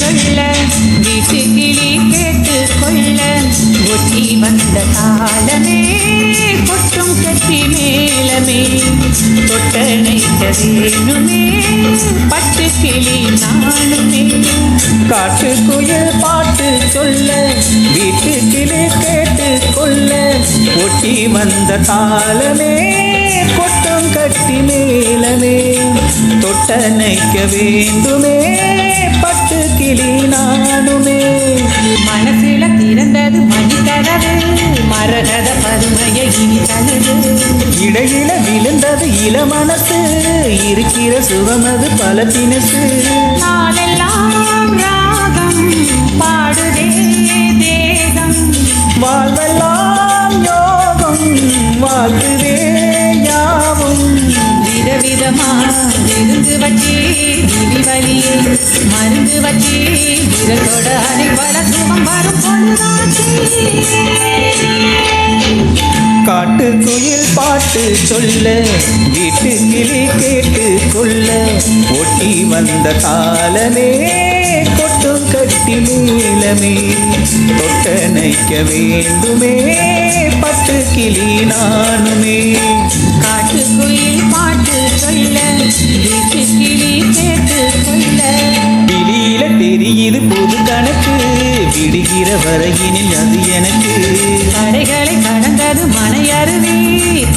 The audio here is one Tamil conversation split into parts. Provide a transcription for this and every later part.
சொல்ல வீட்டு கிளி கேட்டு கொள்ள ஒட்டி வந்த காலமே கொட்டும் கட்டி மேலமே தொட்டணைக்க வேணுமே பட்டு கிளி நானுமே காற்று குயில் பாட்டு சொல்ல வீட்டு கிளி கேட்டு கொள்ள ஒட்டி வந்த காலமே கொட்டம் கட்டி மேலமே தொட்டணைக்க வேண்டுமே. கிளி நானுமே. மனசுல திறந்தது மணிக்கதவு மரகத பருமைய இனி தழுது இடையில விழுந்தது இள மனசு. இருக்கிற சுகமது பல தினசு. ராகம் பாடுதே தேகம். வாழ்வெல்லாம் யோகம் வாழ்த்துவே யாவும் விதவிதமா விருந்து வச்சு மருந்து வச்சு விரலோட அனைவர சுகம் வரும் காட்டு குயில் பாட்டு சொல்ல வீட்டு கிளி கேட்டு கொள்ள ஒட்டி வந்த காலமே கொட்டும் கட்டி நீளமே தொட்டணைக்க வேண்டுமே பட்டு கிளி நானுமே. தெரியுது புது கணக்கு விடுகிற வரையினில் அது எனக்கு. கரைகளை கடந்தது மனையருவி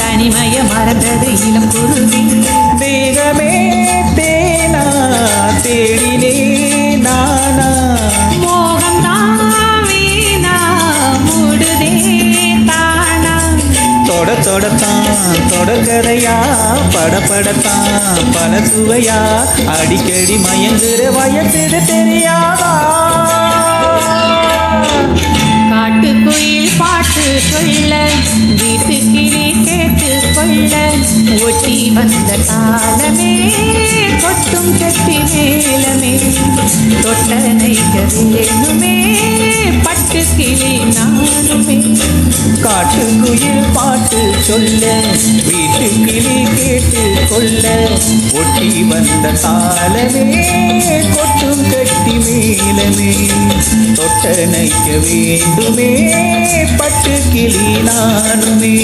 தனிமய மறந்தது இளம் குருவி. தேகமே தேனா தேடினே தொடத்தான் தொடக்கதையா படப்படத்தான் பல சுவையா அடிக்கடி மயங்குற வயசு தெரியாதா? காட்டுக்குயில் பாட்டு சொல்ல வீட்டுக்கிரி கேட்டு கொள்ள ஒட்டி வந்த காலமே கொட்டும் கட்டி மேலமே. தொட்டனைக்க வேணுமே பட்டு கிளி நானுமே. காட்டுக்குயில் பாட்டு சொல்ல வீட்டு கிளி கேட்டு கொள்ள ஒட்டி வந்த காலமே கொட்டும் கட்டி மேலமே. தொட்ட நைக்க வேண்டுமே பட்டு கிளி நானுமே.